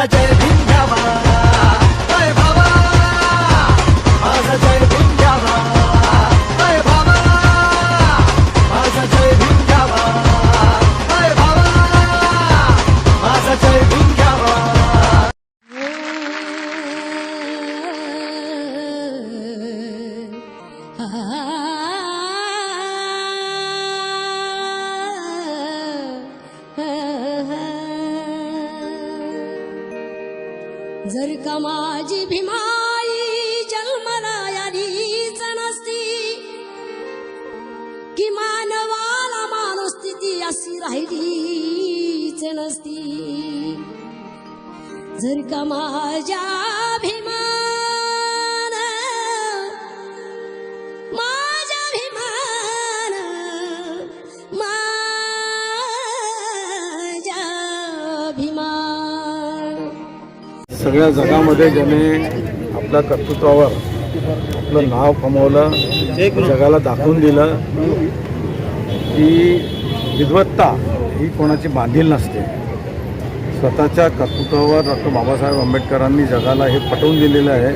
माझा जय भीम घ्यावा अय बाबा माझा जय भीम घ्यावा अय बाबा माझा जय भीम घ्यावा अय Ah जर का माझी भीमाई जन्मला यादीच नसती कि मानवाला माणूस स्थिती अशी राहिलीच नसती. जर का माझ्या भीमा सगळ्या जगामध्ये ज्याने आपल्या कर्तृत्वावर आपलं नाव कमवलं जगाला दाखवून दिलं की विद्वत्ता ही कोणाची बांधील नसते. स्वतःच्या कर्तृत्वावर डॉक्टर बाबासाहेब आंबेडकरांनी जगाला हे पटवून दिलेलं आहे.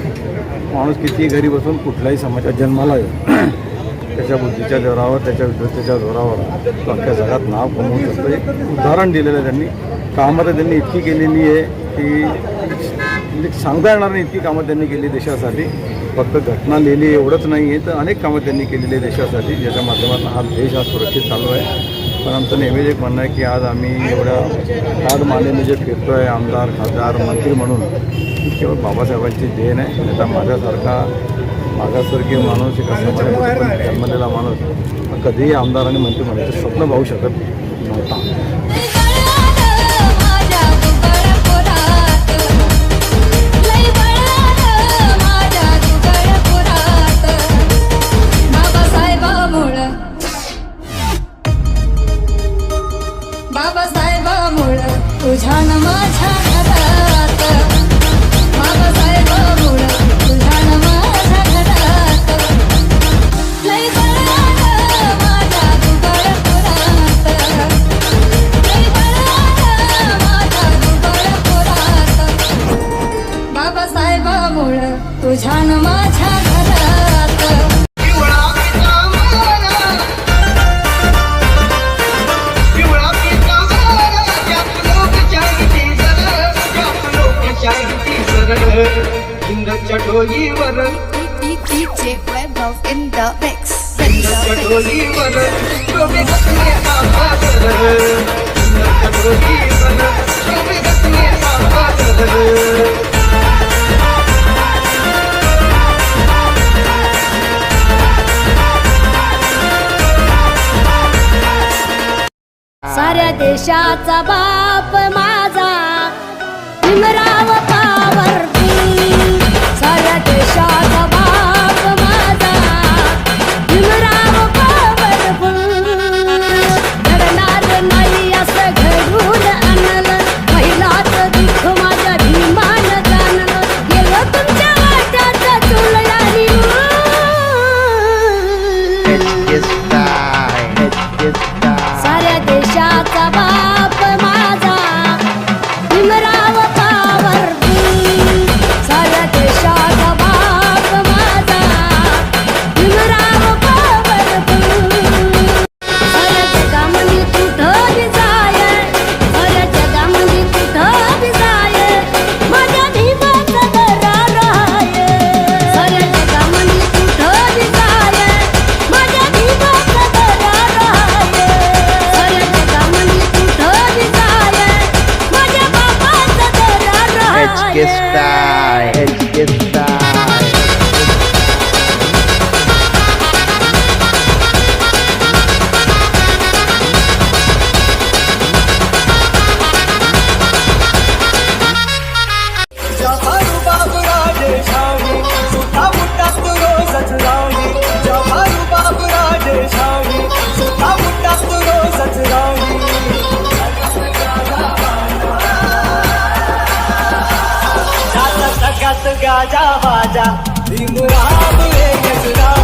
माणूस कितीही घरी बसून कुठल्याही समाजात जन्माला येईल त्याच्या बुद्धीच्या जोरावर त्याच्या विद्वत्तेच्या जोरावर तो अख्ख्या जगात नाव कमवू शकतो. एक उदाहरण दिलेलं आहे त्यांनी. कामं त्यांनी इतकी केलेली आहे की म्हणजे सांगता येणार नाही इतकी कामं त्यांनी केली देशासाठी. फक्त घटना लिहिली एवढंच नाही आहे तर अनेक कामं त्यांनी केलेली आहे देशासाठी ज्याच्या माध्यमातून हा देश हा सुरक्षित चालू आहे. पण आमचं नेहमीच एक म्हणणं आहे की आज आम्ही एवढ्या आज मानेने जे फिरतो आहे आमदार खासदार मंत्री म्हणून केवळ बाबासाहेबांची देण आहे. आणि आता माझ्यासारखा मागासवर्गीय माणूस एका समाजामध्ये जन्मलेला माणूस कधीही आमदार आणि मंत्री म्हणायचं स्वप्न पाहू शकत नव्हता बाबासाहेबामुळं तुझ्या न माझ्या घरात. त्यात लोकशाहीची सरळ त्यात लोकशाहीची सरळ हिंदच्या देशाचा बाप मा सगळ्यात बाजा भीमराव